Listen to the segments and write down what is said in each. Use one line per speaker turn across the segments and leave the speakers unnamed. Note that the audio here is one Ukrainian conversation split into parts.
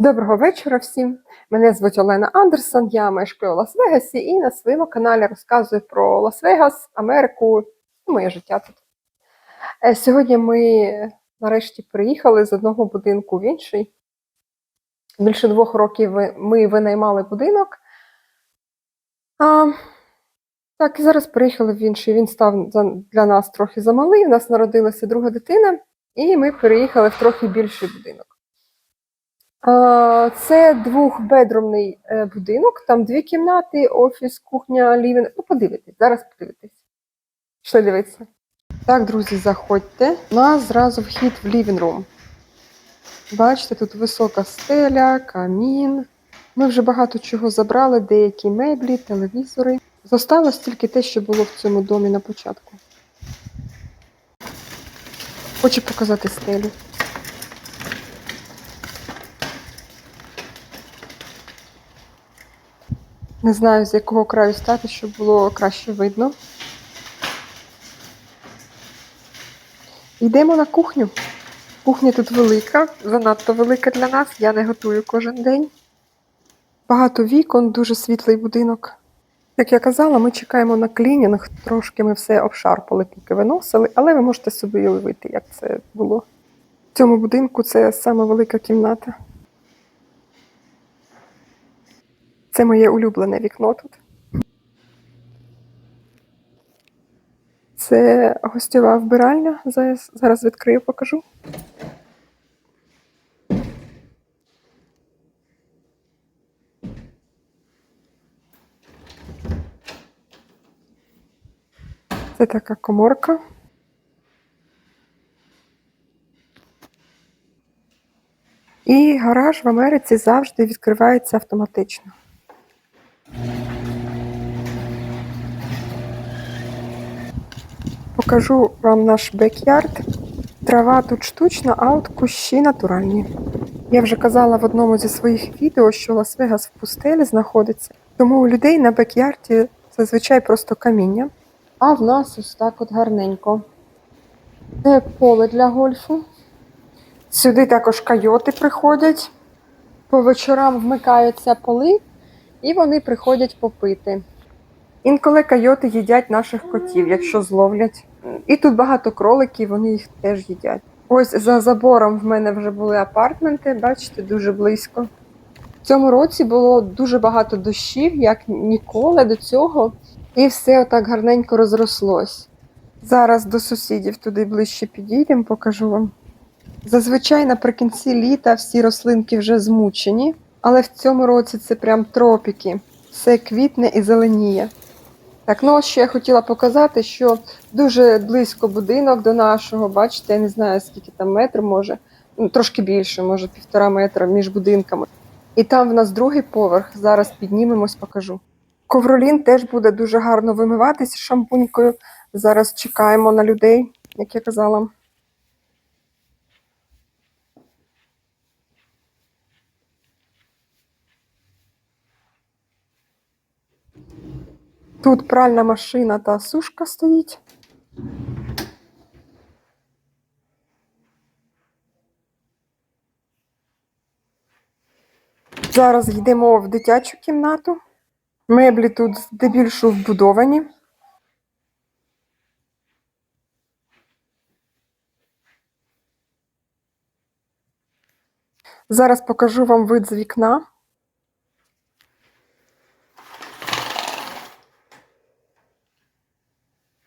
Доброго вечора всім. Мене звуть Олена Андерсон, я мешкаю у Лас-Вегасі і на своєму каналі розказую про Лас-Вегас, Америку і моє життя тут. Е, Сьогодні ми нарешті приїхали з одного будинку в інший. Більше двох років ми винаймали будинок. А, так, і зараз приїхали в інший. Він став для нас трохи замалий. У нас народилася друга дитина, і ми переїхали в трохи більший будинок. Це двохбедрумний е, будинок, там дві кімнати, офіс, кухня, лівінг. Ну, подивитесь, зараз подивитесь. Що дивитися? Так, друзі, заходьте. У нас зразу вхід в лівінг-рум. Бачите, тут висока стеля, камін. Ми вже багато чого забрали, деякі меблі, телевізори. Зосталось тільки те, що було в цьому домі на початку. Хочу показати стелю. Не знаю, з якого краю стати, щоб було краще видно. Йдемо на кухню. Кухня тут велика, занадто велика для нас. Я не готую кожен день. Багато вікон, дуже світлий будинок. Як я казала, ми чекаємо на клінінг. Трошки ми все обшарпали, поки виносили, але ви можете собі уявити, як це було. В цьому будинку це саме велика кімната. Це моє улюблене вікно тут. Це гостьова вбиральня. Зараз, зараз відкрию, покажу. Це така коморка. І гараж в Америці завжди відкривається автоматично. Покажу вам наш бекярд. Трава тут штучна, а от кущі натуральні. Я вже казала в одному зі своїх відео, що Лас-Вегас в пустелі знаходиться, тому у людей на бекярді зазвичай просто каміння. А в нас ось так от гарненько. Це поле для гольфу. Сюди також койоти приходять. По вечорам вмикаються поли, і вони приходять попити. Інколи койоти їдять наших котів, якщо зловлять. І тут багато кроликів, вони їх теж їдять. Ось за забором в мене вже були апартменти, бачите, дуже близько. В цьому році було дуже багато дощів, як ніколи до цього, і все отак гарненько розрослось. Зараз до сусідів туди ближче підійдемо, покажу вам. Зазвичай наприкінці літа всі рослинки вже змучені, але в цьому році це прям тропіки. Все квітне і зеленіє. Так, ну ще я хотіла показати, що дуже близько будинок до нашого, бачите, я не знаю, скільки там метр може, ну, трошки більше, може півтора метра між будинками. І там в нас другий поверх. Зараз піднімемось, покажу. Ковролін теж буде дуже гарно вимиватися шампунькою. Зараз чекаємо на людей, як я казала. Тут пральна машина та сушка стоїть. Зараз йдемо в дитячу кімнату. Меблі тут здебільшого вбудовані. Зараз покажу вам вид з вікна.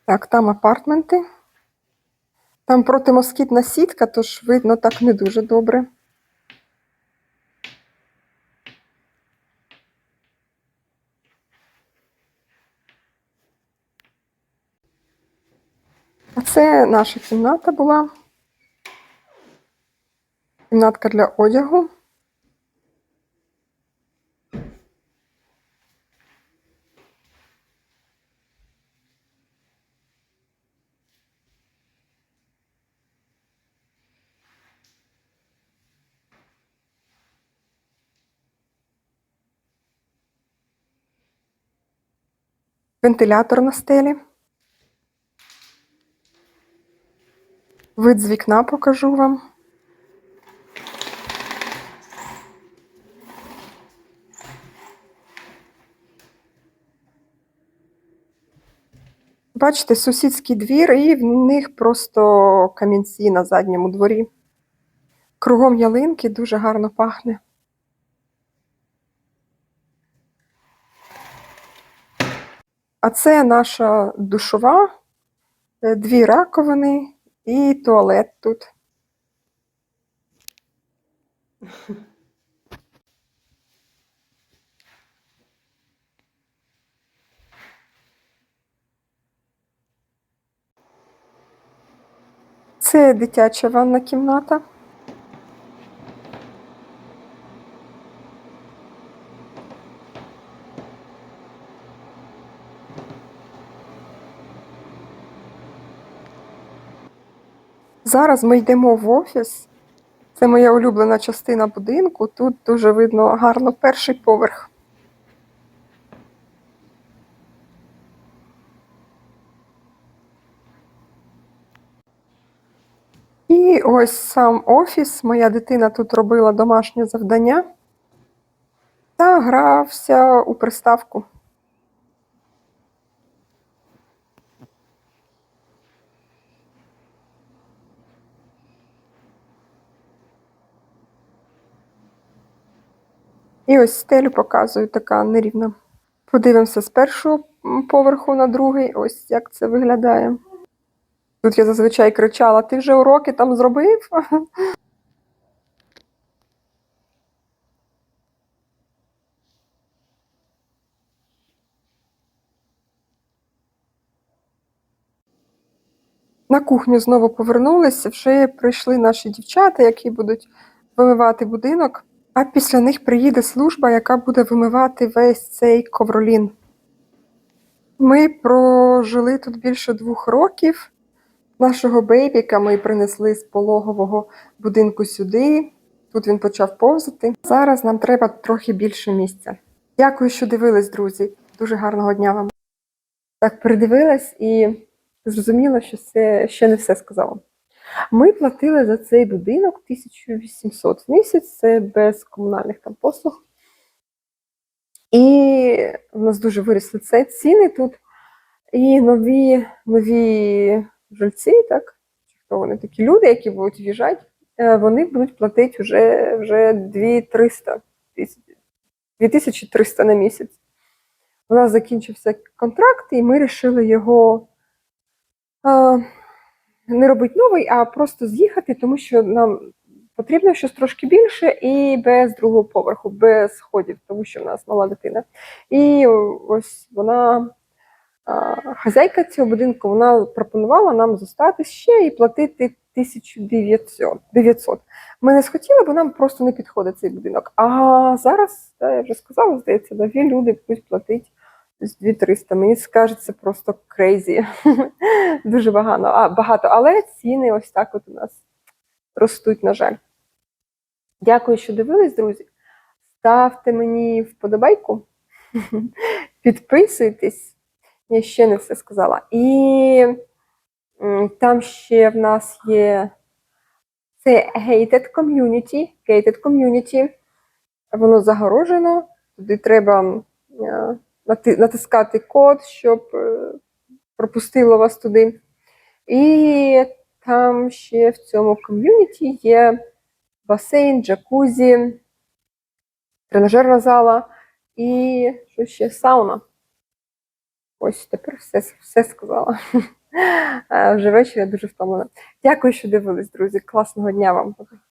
Так, там апартменти. Там протимоскітна сітка, тож видно так не дуже добре. А це наша кімната була. Кімнатка для одягу. вентилятор на стелі. Вид з вікна покажу вам. Бачите, сусідський двір, і в них просто камінці на задньому дворі. Кругом ялинки дуже гарно пахне. А це наша душова, е, дві раковини і туалет тут. Це дитяча ванна кімната. Зараз ми йдемо в офіс. Це моя улюблена частина будинку. Тут дуже видно гарно перший поверх. І ось сам офіс. Моя дитина тут робила домашнє завдання та грався у приставку. І ось стелю показую, така нерівна. Подивимося з першого поверху на другий, ось як це виглядає. Тут я зазвичай кричала: ти вже уроки там зробив? На кухню знову повернулися, вже прийшли наші дівчата, які будуть вимивати будинок, а після них приїде служба, яка буде вимивати весь цей ковролін. Ми прожили тут більше двох років. Нашого бейбіка ми принесли з пологового будинку сюди. Тут він почав повзати. Зараз нам треба трохи більше місця. Дякую, що дивились, друзі. Дуже гарного дня вам. Так, передивилась і зрозуміла, що це ще не все сказала. Ми платили за цей будинок 1800 в місяць, це без комунальних там послуг. І в нас дуже виросли це ціни тут. І нові, нові жильці, так, хто вони такі люди, які будуть в'їжджати, е, вони будуть платити вже, вже 2300 2300 на місяць. У нас закінчився контракт, і ми вирішили його а, не робити новий, а просто з'їхати, тому що нам потрібно щось трошки більше і без другого поверху, без сходів, тому що в нас мала дитина. І ось вона, хазяйка цього будинку, вона пропонувала нам зостатись ще і платити 1900. 900. Ми не схотіли, бо нам просто не підходить цей будинок. А зараз, я вже сказала, здається, нові люди будуть платити десь 2300. Мені скажеться просто крейзі. Дуже багато. А, багато. Але ціни ось так от у нас ростуть, на жаль. Дякую, що дивились, друзі. Ставте мені вподобайку, підписуйтесь. Я ще не все сказала. І там ще в нас є це gated community. Gated community. Воно загорожено. Туди треба е, натискати код, щоб е, пропустило вас туди. І там ще в цьому ком'юніті є басейн, джакузі, тренажерна зала і що ще сауна. Ось тепер все, все сказала. Е, Вже вечір я дуже втомлена. Дякую, що дивились, друзі. Класного дня вам.